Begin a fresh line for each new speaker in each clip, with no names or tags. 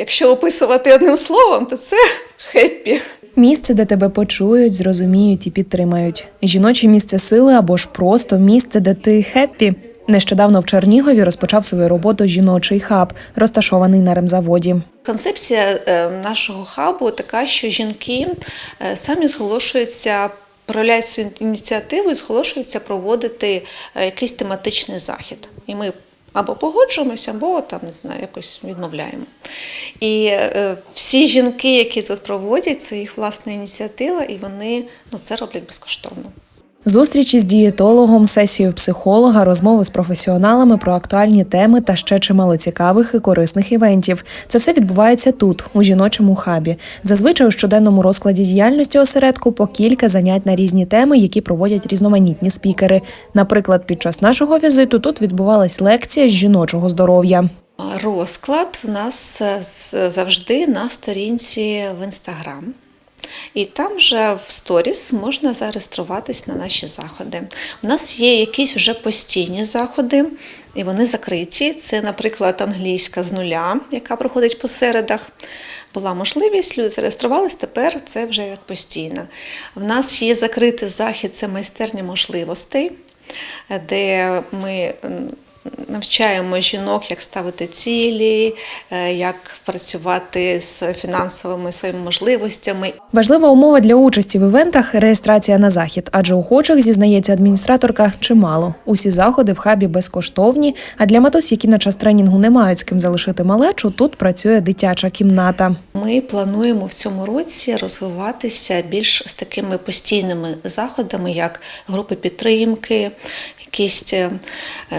якщо описувати одним словом, то це хеппі.
Місце, де тебе почують, зрозуміють і підтримають. Жіноче місце сили або ж просто місце, де ти хеппі. Нещодавно в Чернігові розпочав свою роботу жіночий хаб, розташований на ремзаводі.
Концепція е, нашого хабу така, що жінки е, самі зголошуються. Проявляють свою ініціативу і зголошуються проводити е, якийсь тематичний захід. І ми або погоджуємося, або там не знаю, якось відмовляємо. І е, всі жінки, які тут проводять, це їх власна ініціатива, і вони ну, це роблять безкоштовно.
Зустрічі з дієтологом, сесію психолога, розмови з професіоналами про актуальні теми та ще чимало цікавих і корисних івентів. Це все відбувається тут, у жіночому хабі. Зазвичай у щоденному розкладі діяльності осередку по кілька занять на різні теми, які проводять різноманітні спікери. Наприклад, під час нашого візиту тут відбувалась лекція з жіночого здоров'я.
Розклад в нас завжди на сторінці в інстаграм. І там вже в сторіс можна зареєструватись на наші заходи. У нас є якісь вже постійні заходи, і вони закриті. Це, наприклад, англійська з нуля, яка проходить по середах. Була можливість, люди зареєструвались, тепер це вже як постійно. В нас є закритий захід, це майстерня можливостей, де ми навчаємо жінок, як ставити цілі, е, як працювати з фінансовими своїми можливостями.
Важлива умова для участі в івентах реєстрація на захід, адже охочих зізнається адміністраторка чимало. Усі заходи в хабі безкоштовні. А для матусь, які на час тренінгу не мають з ким залишити малечу, тут працює дитяча кімната.
Ми плануємо в цьому році розвиватися більш з такими постійними заходами, як групи підтримки, якісь е,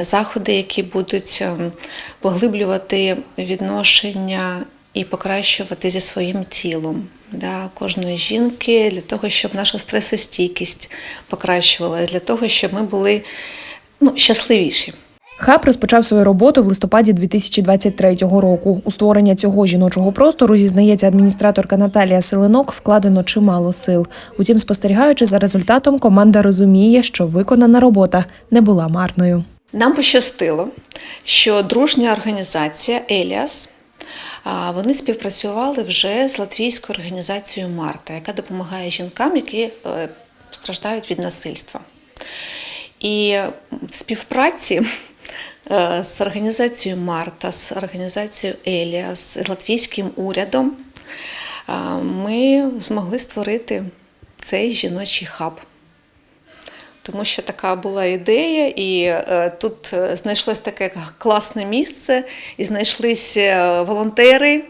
заходи, які будуть е, поглиблювати відношення і покращувати зі своїм тілом. Да, кожної жінки для того, щоб наша стресостійкість покращувалася, для того, щоб ми були ну, щасливіші.
Хаб розпочав свою роботу в листопаді 2023 року. У створення цього жіночого простору зізнається адміністраторка Наталія Селенок, вкладено чимало сил. Утім, спостерігаючи за результатом, команда розуміє, що виконана робота не була марною.
Нам пощастило, що дружня організація Еліас. Вони співпрацювали вже з латвійською організацією Марта, яка допомагає жінкам, які е, страждають від насильства. І в співпраці з організацією Марта, з організацією Еліас, з латвійським урядом ми змогли створити цей жіночий хаб. Тому що така була ідея, і е, тут е, знайшлось таке класне місце, і знайшлися е, волонтери,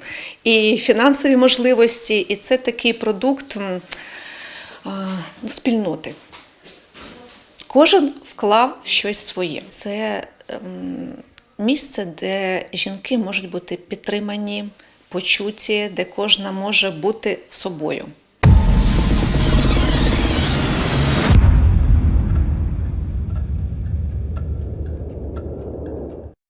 і фінансові можливості, і це такий продукт ну, спільноти. Кожен вклав щось своє. Це місце, де жінки можуть бути підтримані, почуті, де кожна може бути собою.